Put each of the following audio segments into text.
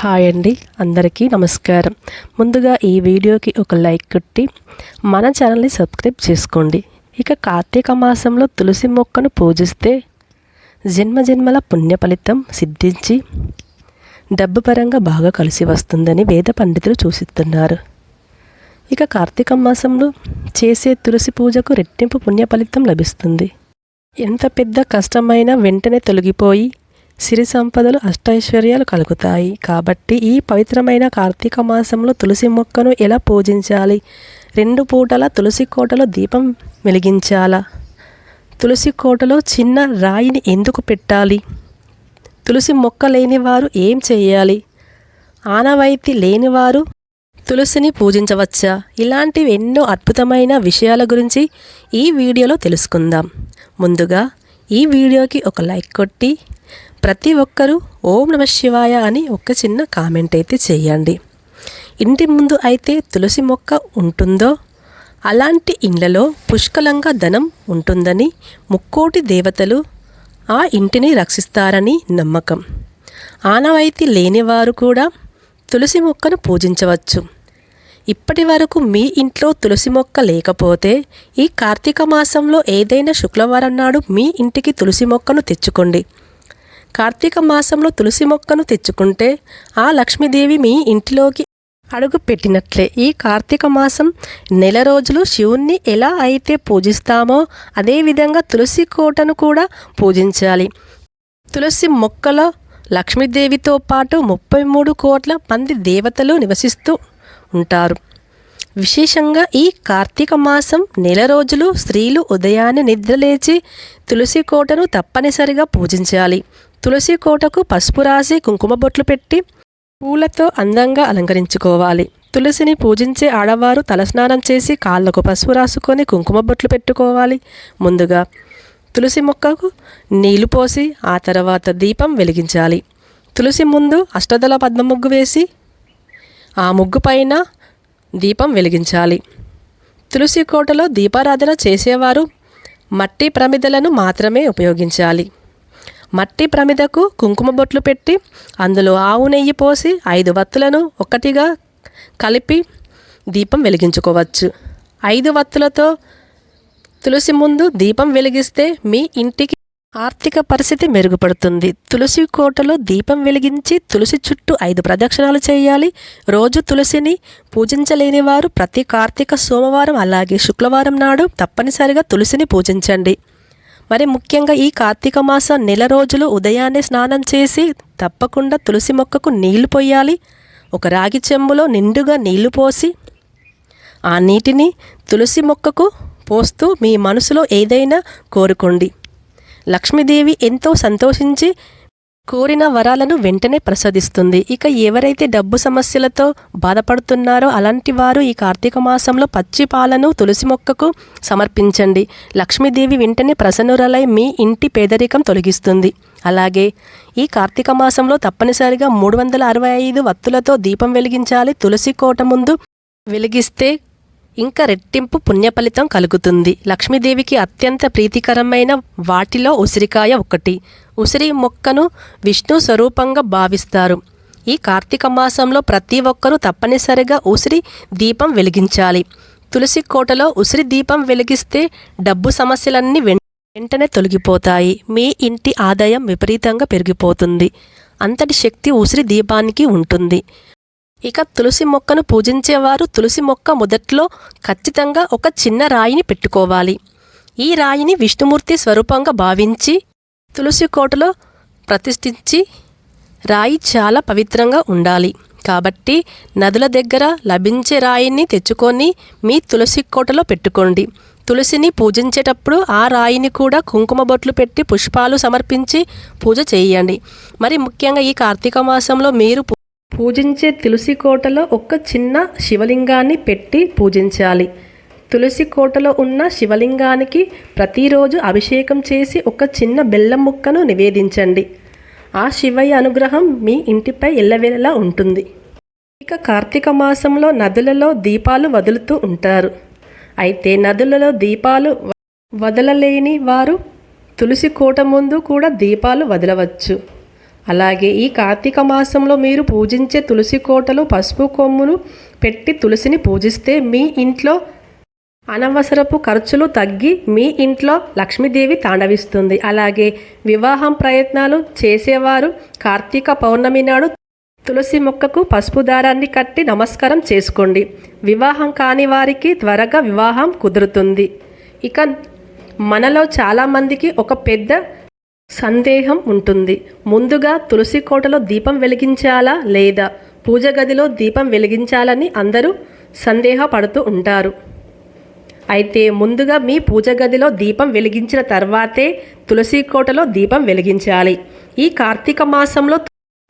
Hi అండి అందరికీ నమస్కారం. ముందుగా ఈ వీడియోకి ఒక లైక్ కొట్టి మన ఛానల్ని సబ్స్క్రైబ్ చేసుకోండి. ఇక కార్తీక మాసంలో తులసి మొక్కను పూజిస్తే జన్మ జన్మల పుణ్య ఫలితం సిద్ధించి డబ్బు పరంగా బాగా కలిసి వస్తుందని వేద పండితులు సూచిస్తున్నారు. ఇక కార్తీక మాసంలో చేసే తులసి పూజకు రెట్టింపు పుణ్య ఫలితం లభిస్తుంది. ఎంత పెద్ద కష్టమైనా వెంటనే తొలగిపోయి సిరి సంపదలు అష్టైశ్వర్యాలు కలుగుతాయి. కాబట్టి ఈ పవిత్రమైన కార్తీక మాసంలో తులసి మొక్కను ఎలా పూజించాలి? రెండు పూటల తులసి కోటలో దీపం వెలిగించాలా? తులసి కోటలో చిన్న రాయిని ఎందుకు పెట్టాలి? తులసి మొక్క లేనివారు ఏం చేయాలి? ఆనవాయితీ లేనివారు తులసిని పూజించవచ్చా? ఇలాంటివి ఎన్నో అద్భుతమైన విషయాల గురించి ఈ వీడియోలో తెలుసుకుందాం. ముందుగా ఈ వీడియోకి ఒక లైక్ కొట్టి ప్రతి ఒక్కరూ ఓం నమ శివాయ అని ఒక చిన్న కామెంట్ అయితే చేయండి. ఇంటి ముందు అయితే తులసి మొక్క ఉంటుందో? అలాంటి ఇండ్లలో పుష్కలంగా ధనం ఉంటుందని ముక్కోటి దేవతలు ఆ ఇంటిని రక్షిస్తారని నమ్మకం. ఆనవాయితీ లేనివారు కూడా తులసి మొక్కను పూజించవచ్చు. ఇప్పటి వరకు మీ ఇంట్లో తులసి మొక్క లేకపోతే ఈ కార్తీక మాసంలో ఏదైనా శుక్రవారం నాడు మీ ఇంటికి తులసి మొక్కను తెచ్చుకోండి. కార్తీక మాసంలో తులసి మొక్కను తెచ్చుకుంటే ఆ లక్ష్మీదేవి మీ ఇంటిలోకి అడుగు పెట్టినట్లే. ఈ కార్తీక మాసం నెల రోజులు శివుణ్ణి ఎలా అయితే పూజిస్తామో అదేవిధంగా తులసి కోటను కూడా పూజించాలి. తులసి మొక్కలో లక్ష్మీదేవితో పాటు ముప్పై మూడు కోట్ల మంది దేవతలు నివసిస్తూ ఉంటారు. విశేషంగా ఈ కార్తీక మాసం నెల రోజులు స్త్రీలు ఉదయాన్నే నిద్రలేచి తులసి కోటను తప్పనిసరిగా పూజించాలి. తులసి కోటకు పసుపు రాసి కుంకుమ బొట్లు పెట్టి పూలతో అందంగా అలంకరించుకోవాలి. తులసిని పూజించే ఆడవారు తలస్నానం చేసి కాళ్ళకు పసుపు రాసుకొని కుంకుమ బొట్లు పెట్టుకోవాలి. ముందుగా తులసి మొక్కకు నీళ్ళు పోసి ఆ తర్వాత దీపం వెలిగించాలి. తులసి ముందు అష్టదళ పద్మ ముగ్గు వేసి ఆ ముగ్గు పైన దీపం వెలిగించాలి. తులసి కోటలో దీపారాధన చేసేవారు మట్టి ప్రమిదలను మాత్రమే ఉపయోగించాలి. మట్టి ప్రమిదకు కుంకుమ బొట్లు పెట్టి అందులో ఆవు నెయ్యి పోసి ఐదు వత్తులను ఒకటిగా కలిపి దీపం వెలిగించుకోవచ్చు. ఐదు వత్తులతో తులసి ముందు దీపం వెలిగిస్తే మీ ఇంటికి ఆర్థిక పరిస్థితి మెరుగుపడుతుంది. తులసి కోటలో దీపం వెలిగించి తులసి చుట్టూ ఐదు ప్రదక్షిణాలు చేయాలి. రోజు తులసిని పూజించలేని వారు ప్రతి కార్తీక సోమవారం అలాగే శుక్రవారం నాడు తప్పనిసరిగా తులసిని పూజించండి. మరి ముఖ్యంగా ఈ కార్తీక మాసం నెల రోజులు ఉదయాన్నే స్నానం చేసి తప్పకుండా తులసి మొక్కకు నీళ్ళు పోయాలి ఒక రాగి చెంబులో నిండుగా నీళ్ళు పోసి ఆ నీటిని తులసి మొక్కకు పోస్తూ మీ మనసులో ఏదైనా కోరుకోండి. లక్ష్మీదేవి ఎంతో సంతోషించి కోరిన వరాలను వెంటనే ప్రసాదిస్తుంది. ఇక ఎవరైతే డబ్బు సమస్యలతో బాధపడుతున్నారో అలాంటి వారు ఈ కార్తీక మాసంలో పచ్చి పాలను తులసి మొక్కకు సమర్పించండి. లక్ష్మీదేవి వెంటనే ప్రసన్నురలై మీ ఇంటి పేదరికం తొలగిస్తుంది. అలాగే ఈ కార్తీక మాసంలో తప్పనిసరిగా మూడు వందల అరవై ఐదు వత్తులతో దీపం వెలిగించాలి. తులసి కోట ముందు వెలిగిస్తే ఇంకా రెట్టింపు పుణ్యఫలితం కలుగుతుంది. లక్ష్మీదేవికి అత్యంత ప్రీతికరమైన వాటిలో ఉసిరికాయ ఒకటి. ఉసిరి మొక్కను విష్ణు స్వరూపంగా భావిస్తారు. ఈ కార్తీక మాసంలో ప్రతి ఒక్కరూ తప్పనిసరిగా ఉసిరి దీపం వెలిగించాలి. తులసి కోటలో ఉసిరి దీపం వెలిగిస్తే డబ్బు సమస్యలన్నీ వెంటనే తొలగిపోతాయి. మీ ఇంటి ఆదాయం విపరీతంగా పెరిగిపోతుంది. అంతటి శక్తి ఉసిరి దీపానికి ఉంటుంది. ఇక తులసి మొక్కను పూజించేవారు తులసి మొక్క మొదట్లో ఖచ్చితంగా ఒక చిన్న రాయిని పెట్టుకోవాలి. ఈ రాయిని విష్ణుమూర్తి స్వరూపంగా భావించి తులసి కోటలో ప్రతిష్ఠించి రాయి చాలా పవిత్రంగా ఉండాలి. కాబట్టి నదుల దగ్గర లభించే రాయిని తెచ్చుకొని మీ తులసి కోటలో పెట్టుకోండి. తులసిని పూజించేటప్పుడు ఆ రాయిని కూడా కుంకుమ బొట్లు పెట్టి పుష్పాలు సమర్పించి పూజ చేయండి. మరి ముఖ్యంగా ఈ కార్తీక మాసంలో మీరు పూజించే తులసి కోటలో ఒక చిన్న శివలింగాన్ని పెట్టి పూజించాలి. తులసి కోటలో ఉన్న శివలింగానికి ప్రతిరోజు అభిషేకం చేసి ఒక చిన్న బెల్లం ముక్కను నివేదించండి. ఆ శివయ్య అనుగ్రహం మీ ఇంటిపై ఎల్లవేళలా ఉంటుంది. ఇక కార్తీక మాసంలో నదులలో దీపాలు వదులుతూ ఉంటారు. అయితే నదులలో దీపాలు వదలలేని వారు తులసి కోట ముందు కూడా దీపాలు వదలవచ్చు. అలాగే ఈ కార్తీక మాసంలో మీరు పూజించే తులసి కోటలు పసుపు కొమ్మును పెట్టి తులసిని పూజిస్తే మీ ఇంట్లో అనవసరపు ఖర్చులు తగ్గి మీ ఇంట్లో లక్ష్మీదేవి తాండవిస్తుంది. అలాగే వివాహం ప్రయత్నాలు చేసేవారు కార్తీక పౌర్ణమి నాడు తులసి మొక్కకు పసుపు దారాన్ని కట్టి నమస్కారం చేసుకోండి. వివాహం కాని వారికి త్వరగా వివాహం కుదురుతుంది. ఇక మనలో చాలామందికి ఒక పెద్ద సందేహం ఉంటుంది. ముందుగా తులసి కోటలో దీపం వెలిగించాలా లేదా? పూజ గదిలో దీపం వెలిగించాలని అందరూ సందేహపడుతూ ఉంటారు. అయితే ముందుగా మీ పూజ గదిలో దీపం వెలిగించిన తర్వాతే తులసి కోటలో దీపం వెలిగించాలి. ఈ కార్తీక మాసంలో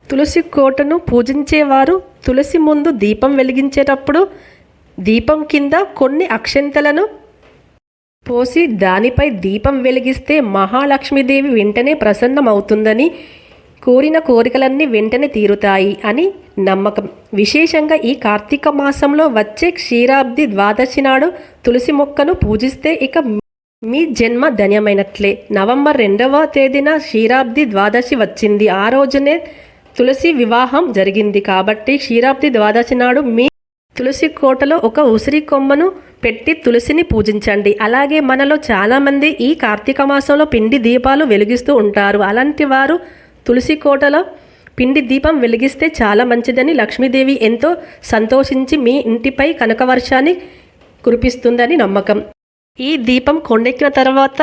తులసి కోటను పూజించేవారు తులసి ముందు దీపం వెలిగించేటప్పుడు దీపం కింద కొన్ని అక్షంతలను పోసి దానిపై దీపం వెలిగిస్తే మహాలక్ష్మీదేవి వెంటనే ప్రసన్నమవుతుందని కోరిన కోరికలన్నీ వెంటనే తీరుతాయి అని నమ్మకం. విశేషంగా ఈ కార్తీక మాసంలో వచ్చే క్షీరాబ్ది ద్వాదశి నాడు తులసి మొక్కను పూజిస్తే ఇక మీ జన్మ ధన్యమైనట్లే. నవంబర్ రెండవ తేదీన క్షీరాబ్ది ద్వాదశి వచ్చింది. ఆ రోజునే తులసి వివాహం జరిగింది కాబట్టి క్షీరాబ్ది ద్వాదశి నాడు మీ తులసి కోటలో ఒక ఉసిరి కొమ్మను పెట్టి తులసిని పూజించండి. అలాగే మనలో చాలామంది ఈ కార్తీక మాసంలో పిండి దీపాలు వెలిగిస్తూ ఉంటారు. అలాంటి వారు తులసి కోటలో పిండి దీపం వెలిగిస్తే చాలా మంచిదని లక్ష్మీదేవి ఎంతో సంతోషించి మీ ఇంటిపై కనకవర్షాన్ని కురిపిస్తుందని నమ్మకం. ఈ దీపం కొండెక్కిన తర్వాత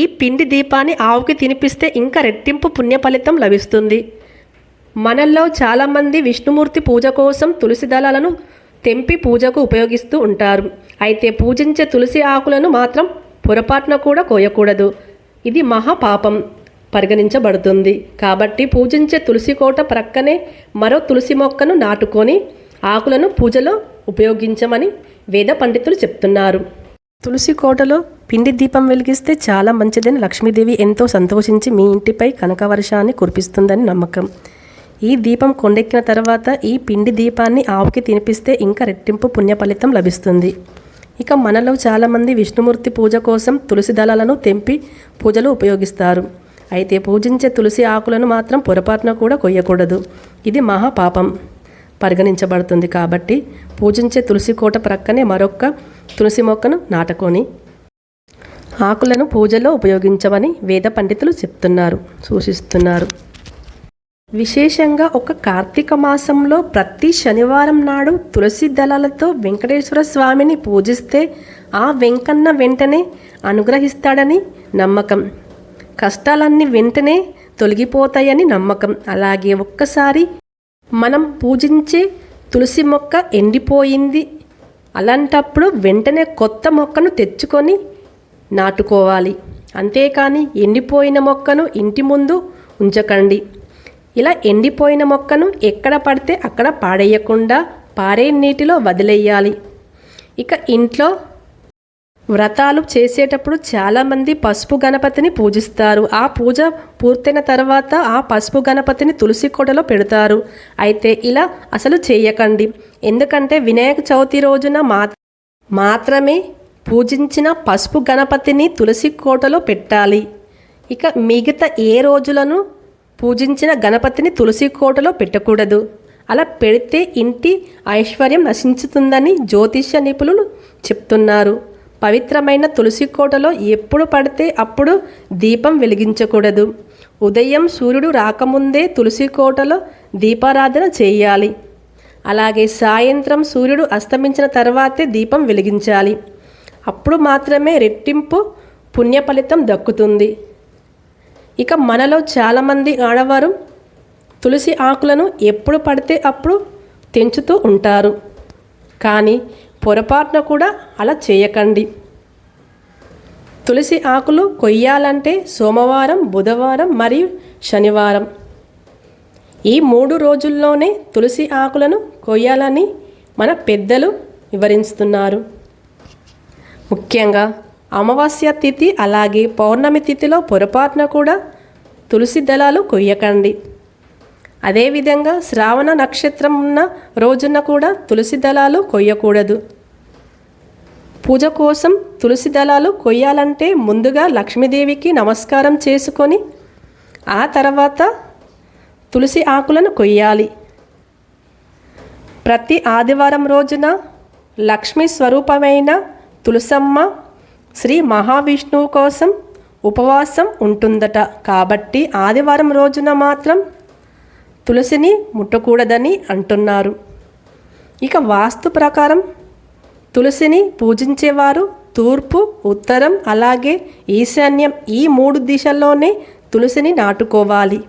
ఈ పిండి దీపాన్ని ఆవుకి తినిపిస్తే ఇంకా రెట్టింపు పుణ్య ఫలితం లభిస్తుంది. మనల్లో చాలామంది విష్ణుమూర్తి పూజ కోసం తులసి దళాలను తెంపి పూజకు ఉపయోగిస్తూ ఉంటారు. అయితే పూజించే తులసి ఆకులను మాత్రం పొరపాటున కూడా కోయకూడదు. ఇది మహాపాపం పరిగణించబడుతుంది. కాబట్టి పూజించే తులసి కోట ప్రక్కనే మరో తులసి మొక్కను నాటుకొని ఆకులను పూజలో ఉపయోగించమని వేద పండితులు చెప్తున్నారు. తులసి కోటలో పిండి దీపం వెలిగిస్తే చాలా మంచిదని లక్ష్మీదేవి ఎంతో సంతోషించి మీ ఇంటిపై కనకవర్షాన్ని కురిపిస్తుందని నమ్మకం. ఈ దీపం కొండెక్కిన తర్వాత ఈ పిండి దీపాన్ని ఆవుకి తినిపిస్తే ఇంకా రెట్టింపు పుణ్య ఫలితం లభిస్తుంది. ఇక మనలో చాలామంది విష్ణుమూర్తి పూజ కోసం తులసి దళాలను తెంపి పూజలు ఉపయోగిస్తారు. అయితే పూజించే తులసి ఆకులను మాత్రం పొరపాటున కూడా కొయ్యకూడదు. ఇది మహాపాపం. పరిగణించబడుతుంది కాబట్టి పూజించే తులసి కోట ప్రక్కనే మరొక్క తులసి మొక్కను నాటుకొని ఆకులను పూజలో ఉపయోగించమని వేద పండితులు చెప్తున్నారు సూచిస్తున్నారు. విశేషంగా ఒక కార్తీక మాసంలో ప్రతి శనివారం నాడు తులసి దళాలతో వెంకటేశ్వర స్వామిని పూజిస్తే ఆ వెంకన్న వెంటనే అనుగ్రహిస్తాడని నమ్మకం. కష్టాలన్నీ వెంటనే తొలగిపోతాయని నమ్మకం. అలాగే ఒక్కసారి మనం పూజించే తులసి మొక్క ఎండిపోయింది. అలాంటప్పుడు వెంటనే కొత్త మొక్కను తెచ్చుకొని నాటుకోవాలి. అంతేకాని ఎండిపోయిన మొక్కను ఇంటి ముందు ఉంచకండి. ఇలా ఎండిపోయిన మొక్కను ఎక్కడ పడితే అక్కడ పాడేయకుండా పారే నీటిలో వదిలేయాలి. ఇక ఇంట్లో వ్రతాలు చేసేటప్పుడు చాలామంది పసుపు గణపతిని పూజిస్తారు. ఆ పూజ పూర్తయిన తర్వాత ఆ పసుపు గణపతిని తులసి కోటలో పెడతారు. అయితే ఇలా అసలు చేయకండి. ఎందుకంటే వినాయక చవితి రోజున మా మాత్రమే పూజించిన పసుపు గణపతిని తులసి కోటలో పెట్టాలి. ఇక మిగతా ఏ రోజులను పూజించిన గణపతిని తులసి కోటలో పెట్టకూడదు. అలా పెడితే ఇంటి ఐశ్వర్యం నశించుతుందని జ్యోతిష్య నిపుణులు చెప్తున్నారు. పవిత్రమైన తులసి కోటలో ఎప్పుడు పడితే అప్పుడు దీపం వెలిగించకూడదు. ఉదయం సూర్యుడు రాకముందే తులసి కోటలో దీపారాధన చేయాలి. అలాగే సాయంత్రం సూర్యుడు అస్తమించిన తర్వాతే దీపం వెలిగించాలి. అప్పుడు మాత్రమే రెట్టింపు పుణ్య ఫలితం దక్కుతుంది. ఇక మనలో చాలామంది ఆడవారు తులసి ఆకులను ఎప్పుడు పడితే అప్పుడు తెంచుతూ ఉంటారు. కానీ పొరపాటున కూడా అలా చేయకండి. తులసి ఆకులు కొయ్యాలంటే సోమవారం బుధవారం మరియు శనివారం. ఈ మూడు రోజుల్లోనే తులసి ఆకులను కొయ్యాలని మన పెద్దలు వివరిస్తున్నారు. ముఖ్యంగా అమావాస్య తిథి అలాగే పౌర్ణమి తిథిలో పొరపాటున కూడా తులసి దళాలు కొయ్యకండి. అదేవిధంగా శ్రావణ నక్షత్రం ఉన్న రోజున కూడా తులసి దళాలు కొయ్యకూడదు. పూజ కోసం తులసి దళాలు కొయ్యాలంటే ముందుగా లక్ష్మీదేవికి నమస్కారం చేసుకొని ఆ తర్వాత తులసి ఆకులను కొయ్యాలి. ప్రతి ఆదివారం రోజున లక్ష్మీ స్వరూపమైన తులసమ్మ శ్రీ మహావిష్ణువు కోసం ఉపవాసం ఉంటుందట. కాబట్టి ఆదివారం రోజున మాత్రం తులసిని ముట్టకూడదని అంటున్నారు. ఇక వాస్తు ప్రకారం తులసిని పూజించేవారు తూర్పు ఉత్తరం అలాగే ఈశాన్యం ఈ మూడు దిశల్లోనే తులసిని నాటుకోవాలి.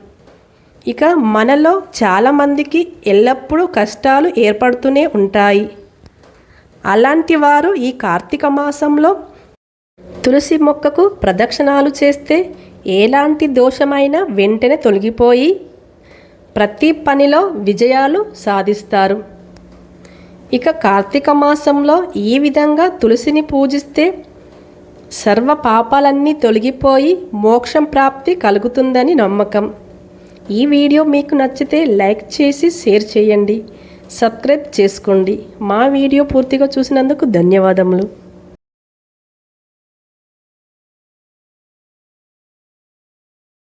ఇక మనలో చాలామందికి ఎల్లప్పుడూ కష్టాలు ఏర్పడుతూనే ఉంటాయి. అలాంటి వారు ఈ కార్తీక మాసంలో తులసి మొక్కకు ప్రదక్షిణాలు చేస్తే ఎలాంటి దోషమైనా వెంటనే తొలగిపోయి ప్రతి పనిలో విజయాలు సాధిస్తారు. ఇక కార్తీక మాసంలో ఈ విధంగా తులసిని పూజిస్తే సర్వ పాపాలన్నీ తొలగిపోయి మోక్షం ప్రాప్తి కలుగుతుందని నమ్మకం. ఈ వీడియో మీకు నచ్చితే లైక్ చేసి షేర్ చేయండి. సబ్స్క్రైబ్ చేసుకోండి. మా వీడియో పూర్తిగా చూసినందుకు ధన్యవాదములు.